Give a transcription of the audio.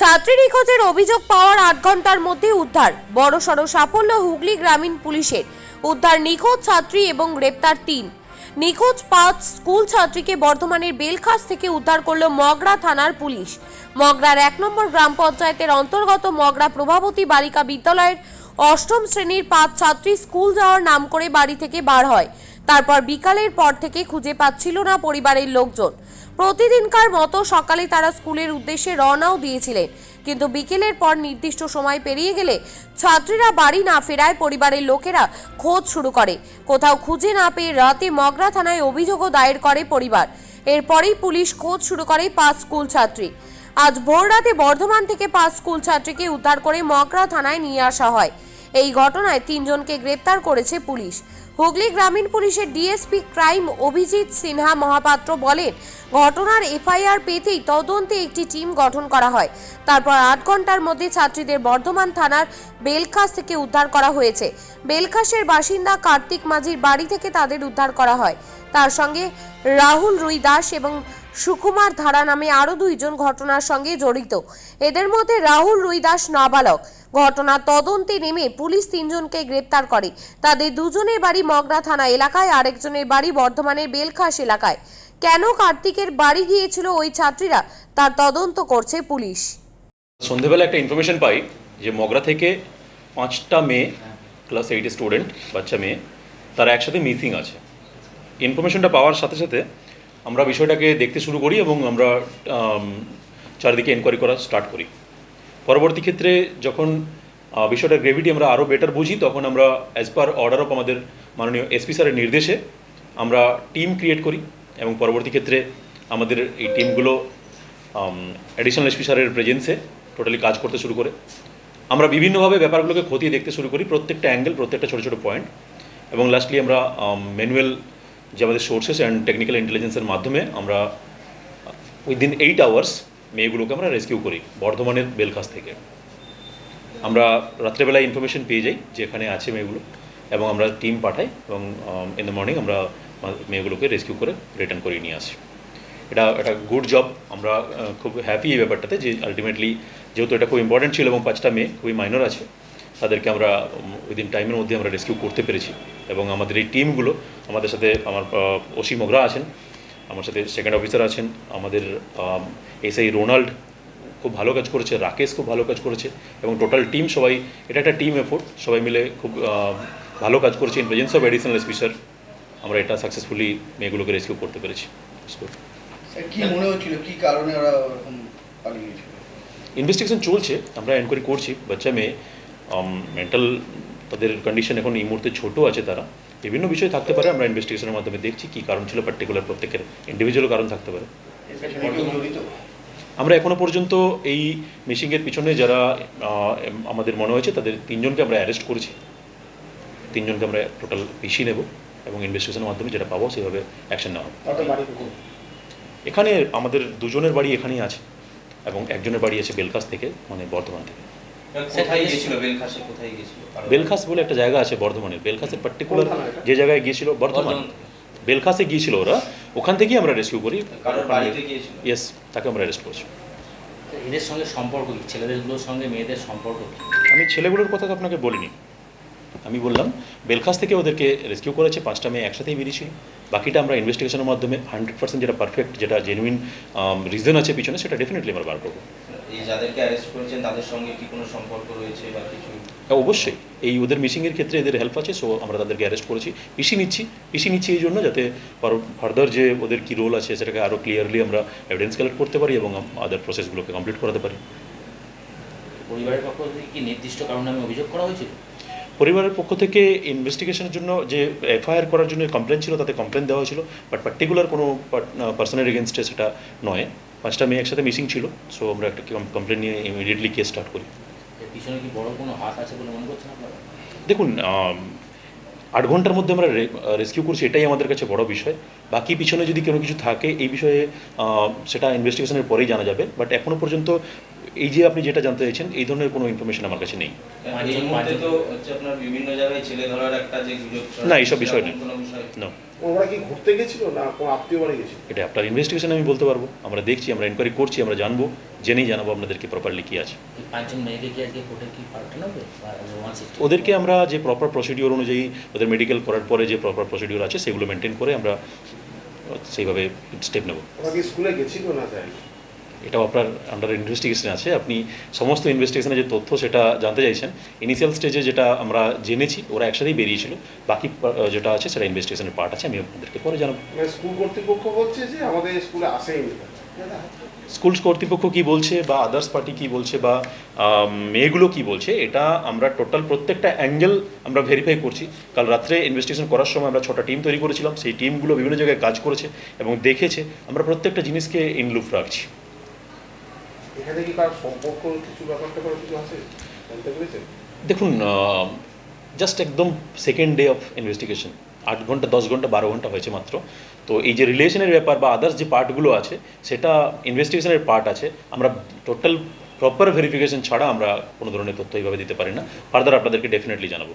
ছাত্রী নিখোঁজের অভিযোগ পাওয়ার আট ঘণ্টার মধ্যে উদ্ধার। বড়সড় সাফল্য হুগলি গ্রামীণ পুলিশের। উদ্ধার নিখোঁজ ছাত্রী এবং গ্রেপ্তার তিন। নিখোঁজ পাঁচ স্কুল ছাত্রীকে বর্ধমানের বেলখাস থেকে উদ্ধার করল মগরা থানার পুলিশ। মগরার এক নম্বর গ্রাম পঞ্চায়েতের অন্তর্গত মগরা প্রভাবতী বালিকা বিদ্যালয়ের অষ্টম শ্রেণির পাঁচ ছাত্রী স্কুল যাওয়ার নাম করে বাড়ি থেকে বার হয়। তারপর বিকালের পর থেকে খুঁজে পাচ্ছিল না পরিবারের লোকজন। প্রতিদিনকার মতো সকালে তারা স্কুলের উদ্দেশ্যে রওনাও দিয়েছিলেন। কিন্তু বিকেলের পর নির্দিষ্ট সময় পেরিয়ে গেলে ছাত্রীরা বাড়ি না ফেরায় পরিবারের লোকেরা খোঁজ শুরু করে। কোথাও খুঁজে না পেয়ে রাতে মগরা থানায় অভিযোগও দায়ের করে পরিবার। এরপরেই পুলিশ খোঁজ শুরু করে পাঁচ স্কুল ছাত্রী। আজ ভোর রাতে বর্ধমান থেকে পাঁচ স্কুল ছাত্রীকে উদ্ধার করে মগরা থানায় নিয়ে আসা হয়। এই ঘটনায় তিনজনকে গ্রেপ্তার করেছে পুলিশ। হুগলি গ্রামীণ পুলিশের ডিএসপি ক্রাইম অভিজিৎ সিনহা মহাপাত্র বলেন, ঘটনার এফআইআর পেতেই তদন্তে একটি টিম গঠন করা হয়। তারপর আট ঘণ্টার মধ্যে ছাত্রীদের বর্ধমান থানার বেলখাস থেকে উদ্ধার করা হয়েছে। বেলখাসের বাসিন্দা কার্তিক মাঝির বাড়ি থেকে তাদের উদ্ধার করা হয়। তার সঙ্গে রাহুল রুই দাস এবং সুকুমার ধারা নামে আরও দুইজন ঘটনার সঙ্গে জড়িত। এদের মধ্যে রাহুল রুই দাস নাবালক। ঘটনার তদন্তে নেমে পুলিশ তিনজনকে গ্রেপ্তার করে। তাদের দুজনের বাড়ি মগরা থানা এলাকায়, আরেকজনের বাড়ি বর্ধমানের বেলখাস এলাকায়। কেন কার্তিকের বাড়ি গিয়েছিল ওই ছাত্রীরা, তার তদন্ত করছে পুলিশ। সন্ধেবেলা একটা ইনফরমেশন পাই যে মগরা থেকে পাঁচটা মেয়ে ক্লাস এইটের স্টুডেন্ট বাচ্চা মেয়ে, তারা একসাথে মিসিং আছে। ইনফরমেশনটা পাওয়ার সাথে সাথে আমরা বিষয়টাকে দেখতে শুরু করি এবং আমরা আম, চারিদিকে এনকোয়ারি করা স্টার্ট করি। পরবর্তী ক্ষেত্রে যখন বিষয়টার গ্রেভিটি আমরা আরও বেটার বুঝি তখন আমরা অ্যাজ পার অর্ডার অফ আমাদের মাননীয় এসপি স্যারের নির্দেশে আমরা টিম ক্রিয়েট করি এবং পরবর্তী ক্ষেত্রে আমাদের এই টিমগুলো অ্যাডিশনাল এসপি স্যারের প্রেজেন্সে টোটালি কাজ করতে শুরু করে। আমরা বিভিন্নভাবে ব্যাপারগুলোকে খতিয়ে দেখতে শুরু করি প্রত্যেকটা অ্যাঙ্গেল প্রত্যেকটা ছোটো ছোটো পয়েন্ট এবং লাস্টলি আমরা ম্যানুয়াল যে আমাদের সোর্সেস অ্যান্ড টেকনিক্যাল ইন্টেলিজেন্সের মাধ্যমে আমরা উইদিন এইট আওয়ার্স মেয়েগুলোকে আমরা রেস্কিউ করি, বর্ধমানের বেলখাস থেকে। আমরা রাত্রেবেলায় ইনফরমেশন পেয়ে যাই যে এখানে আছে মেয়েগুলো এবং আমরা টিম পাঠাই এবং ইন দ্য মর্নিং আমরা মেয়েগুলোকে রেস্কিউ করে রিটার্ন করে নিয়ে আসি। এটা একটা গুড জব আমরা খুব হ্যাপি এই ব্যাপারটাতে যে আলটিমেটলি যেহেতু এটা খুব ইম্পর্টেন্ট ছিল এবং পাঁচটা মেয়ে খুবই মাইনর আছে তাদেরকে আমরা উইদিন টাইমের মধ্যে আমরা রেস্কিউ করতে পেরেছি। এবং আমাদের এই টিমগুলো আমাদের সাথে আমার ওসি মগরা আছেন আমার সাথে সেকেন্ড অফিসার আছেন আমাদের এসআই রোনাল্ড খুব ভালো কাজ করেছে রাকেশ খুব ভালো কাজ করেছে এবং টোটাল টিম সবাই এটা একটা টিম এফোর্ট সবাই মিলে খুব ভালো কাজ করেছে। In presence of additional SP sir আমরা এটা সাকসেসফুলি মেয়েগুলোকে রেস্কিউ করতে পেরেছি। কি মনে হচ্ছিল? কি কারণে ওরা ইনভেস্টিগেশন চলছে আমরা এনকোয়ারি করছি বাচ্চা মেয়ে মেন্টাল তাদের কন্ডিশন এখন এই মুহূর্তে ছোট আছে তারা। বিভিন্ন বিষয় থাকতে পারে আমরা ইনভেস্টিগেশনের মাধ্যমে দেখছি কী কারণ ছিল পার্টিকুলার প্রত্যেকের ইন্ডিভিজুয়াল কারণ থাকতে পারে। আমরা এখনও পর্যন্ত এই মিশিংয়ের পিছনে যারা আমাদের মনে হয়েছে তাদের তিনজনকে আমরা অ্যারেস্ট করেছি। তিনজনকে আমরা টোটাল পিছিয়ে নেব এবং ইনভেস্টিগেশনের মাধ্যমে যেটা পাবো সেভাবে অ্যাকশন নেওয়া হবে? এখানে আমাদের দুজনের বাড়ি এখানেই আছে এবং একজনের বাড়ি আছে বেলকাস থেকে মানে বর্ধমান থেকে। কোথায় গিয়েছিল? বেলখাসে কোথায় গিয়েছিল? বেলখাস বলে একটা জায়গা আছে বর্ধমানের। বেলখাসের পার্টিকুলার? যে জায়গায় গিয়েছিল? বর্ধমান। বেলখাসে গিয়েছিল ওরা। ওখান থেকেই আমরা রেস্কিউ করি। ইয়েস তাকে আমরা অ্যারেস্ট করছি। এদের সঙ্গে সম্পর্ক কি? ছেলেদেরগুলোর সঙ্গে মেয়েদের সম্পর্ক কি? আমি ছেলেগুলোর কথা তো আপনাকে বলিনি। আমি বললাম বেলখাস থেকে ওদেরকে রেস্কিউ করেছে পাঁচটা মেয়ে একসাথেই বেরিয়েছিল বাকিটা আমরা ইনভেস্টিগেশনের মাধ্যমে হান্ড্রেড পার্সেন্ট যেটা পারফেক্ট যেটা জেনুইন রিজন আছে পিছনে সেটা ডেফিনেটলি আমরা বার করব। এই যাদেরকে অ্যারেস্ট করেছেন তাদের সঙ্গে কি কোনো সম্পর্ক রয়েছে বা কিছু? হ্যাঁ, অবশ্যই। এই ওদের মিসিংয়ের ক্ষেত্রে এদের হেল্প আছে সো আমরা তাদেরকে অ্যারেস্ট করেছি। পিসি নিচ্ছি পিসি নিচ্ছি এই জন্য যাতে ফার্দার যে ওদের কি রোল আছে সেটাকে আরও ক্লিয়ারলি আমরা এভিডেন্স কালেক্ট করতে পারি এবং আদার প্রসেসগুলোকে কমপ্লিট করাতে পারি। পরিবারের পক্ষ থেকে কি নির্দিষ্ট কারণে আমি অভিযোগ করা হয়েছিল? পরিবারের পক্ষ থেকে ইনভেস্টিগেশনের জন্য যে এফআইআর করার জন্য কমপ্লেন ছিল তাতে কমপ্লেন দেওয়া হয়েছিল বাট পার্টিকুলার কোনো পার্সনের এগেনস্টে সেটা নয়। পাঁচটা মেয়ে একসাথে মিসিং ছিল সো আমরা একটা কমপ্লেন নিয়ে ইমিডিয়েটলি কেস স্টার্ট করি। পিছনে কি বড় কোনো হাত আছে বলে মনে করছেন আপনারা? দেখুন আট ঘণ্টার মধ্যে আমরা রেস্কিউ করছি এটাই আমাদের কাছে বড় বিষয়। বাকি পিছনে যদি কোনো কিছু থাকে এই বিষয়ে সেটা ইনভেস্টিগেশনের পরেই জানা যাবে বাট এখনও পর্যন্ত এই যে আপনি যেটা জানতে চাইছেন এই ধরনের কোনো ইনফরমেশন আমার কাছে নেই। তো হচ্ছে আপনার বিভিন্ন জায়গায় ছেলে ধরার একটা যে গুজব না, এইসব বিষয় নেই। সেরকম কোনো বিষয়? না ওরা কি ঘুরতে গেছিল না কোনো আত্মীয় বাড়ি গেছিল? এটা আপনার ইনভেস্টিগেশন আমি বলতে পারব। আমরা দেখছি আমরা এনকোয়ারি করছি আমরা জানব জেনেই জানাব আপনাদেরকে প্রপারলি কী আছে। ওদেরকে আমরা যে প্রপার প্রসিডিওর অনুযায়ী ওদের মেডিকেল করার পরে যে প্রপার প্রসিডিওর আছে সেগুলো মেনটেন করে আমরা সেইভাবে স্টেপ নেব। স্কুলে গেছিল না এটাও আপনার আন্ডার ইনভেস্টিগেশন আছে। আপনি সমস্ত ইনভেস্টিগেশনের যে তথ্য সেটা জানতে চাইছেন ইনিশিয়াল স্টেজে যেটা আমরা জেনেছি ওরা একসাথেই বেরিয়েছিল। বাকি যেটা আছে সেটা ইনভেস্টিগেশনের পার্ট আছে আমি আপনাদেরকে পরে জানাব। মানে স্কুল কর্তৃপক্ষ বলছে যে আমাদের স্কুলে আসেইনি স্কুল কর্তৃপক্ষ কি বলছে বা আদার্স পার্টি কি বলছে বা মেয়েগুলো কি বলছে এটা আমরা টোটাল প্রত্যেকটা অ্যাঙ্গেল আমরা ভেরিফাই করছি। কাল রাত্রে ইনভেস্টিগেশন করার সময় আমরা ছটা টিম তৈরি করেছিলাম। সেই টিমগুলো বিভিন্ন জায়গায় কাজ করেছে এবং দেখেছে। আমরা প্রত্যেকটা জিনিসকে ইনলুপ রাখছি। এখানে কি সম্পর্ক, কিছু ব্যাপারটা করে কিছু আছে? জানতে পেরেছেন? দেখুন জাস্ট একদম সেকেন্ড ডে অফ ইনভেস্টিগেশন আট ঘণ্টা, দশ ঘণ্টা, বারো ঘণ্টা হয়েছে মাত্র। তো এই যে রিলেশনের ব্যাপার বা আদার্স যে পার্টগুলো আছে, সেটা ইনভেস্টিগেশনের পার্ট আছে। আমরা টোটাল প্রপার ভেরিফিকেশন ছাড়া আমরা কোনো ধরনের তথ্য এইভাবে দিতে পারি না। ফার্দার আপনাদেরকে ডেফিনেটলি জানাব।